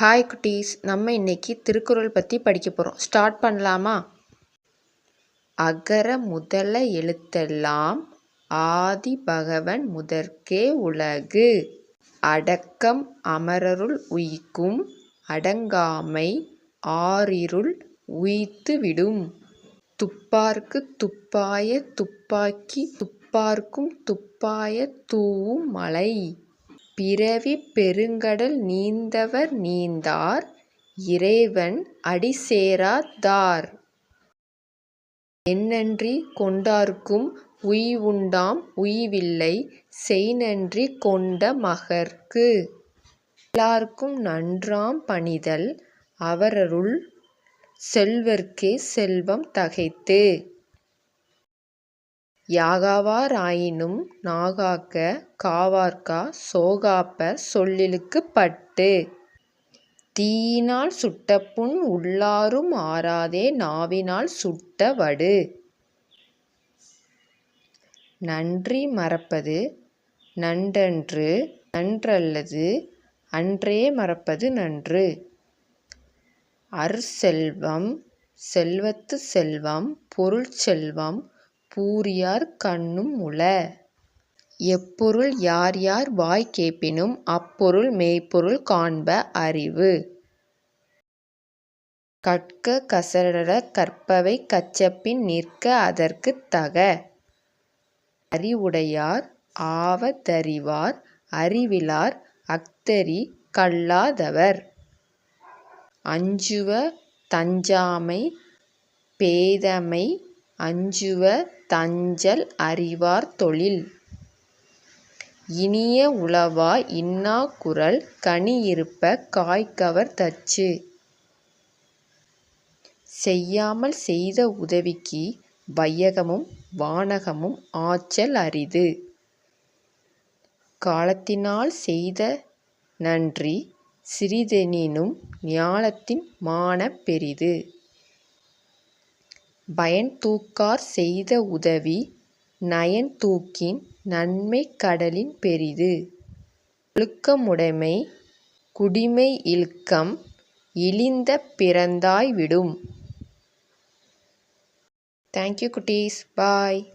Hi குட்டீஸ். நம்ம இன்னைக்கு திருக்குறள் பற்றி படிக்க போகிறோம் ஸ்டார்ட் பண்ணலாமா? அகர முதல எழுத்தெல்லாம் ஆதி பகவன் முதற்கே உலகு. அடக்கம் அமரருள் உய்க்கும் அடங்காமை ஆறிருள் உயித்து விடும். துப்பார்க்கு துப்பாய துப்பாக்கி துப்பார்க்கும் துப்பாய தூவும் மலை. பிறவிப் பெருங்கடல் நீந்தவர் நீந்தார் இறைவன் அடிசேராதார் தார். எந்நன்றி கொண்டார்க்கும் உய்வுண்டாம் உய்வில்லை செய்நன்றி கொண்ட மகற்கு. எல்லார்க்கும் நன்றாம் பணிதல் அவரருள் செல்வர்க்கே செல்வம் தகைத்து. யாகாவா ராயினும் நாகாக்க காவார்க்கா சோகாப்ப சொல்லிலுக்குப் பட்டு. தீயினால் சுட்டபுண் உள்ளாரும் ஆறாதே நாவினால் சுட்ட வடு. நன்றி மறப்பது நன்றன்று நன்றல்லது அன்றே மறப்பது நன்று. அற்செல்வம் செல்வத்துச் செல்வம் பொருள் செல்வம் பூரியார் கண்ணும் உள. எப்பொருள் யார் யார் வாய் கேட்பினும் அப்பொருள் மெய்ப்பொருள் காண்ப அறிவு. கற்க கசடறக் கற்பவை கச்சப்பின் நிற்க அதற்குத் தக. அறிவுடையார் ஆவ தறிவார் அறிவிலார் அஃதறி கல்லா தவர். அஞ்சுவ தஞ்சாமை பேதைமை அஞ்சுவ தஞ்சல் அறிவார் தொழில். இனிய உளவா இன்னாக் கனி கனியிருப்ப காய்கவர் தச்சு. செய்யாமல் செய்த உதவிக்கு வையகமும் வானகமும் ஆற்றல் அரிது. காலத்தினால் செய்த நன்றி சிறிதெனினும் ஞாலத்தின் மாணப் பெரிது. பயன்தூக்கார் செய்த உதவி நயன்தூக்கின் நன்மை கடலின் பெரிது. ஒழுக்கமுடைமை குடிமை இழுக்கம் இழிந்த பிறந்தாய் விடும். தேங்க்யூ குட்டீஸ் பாய்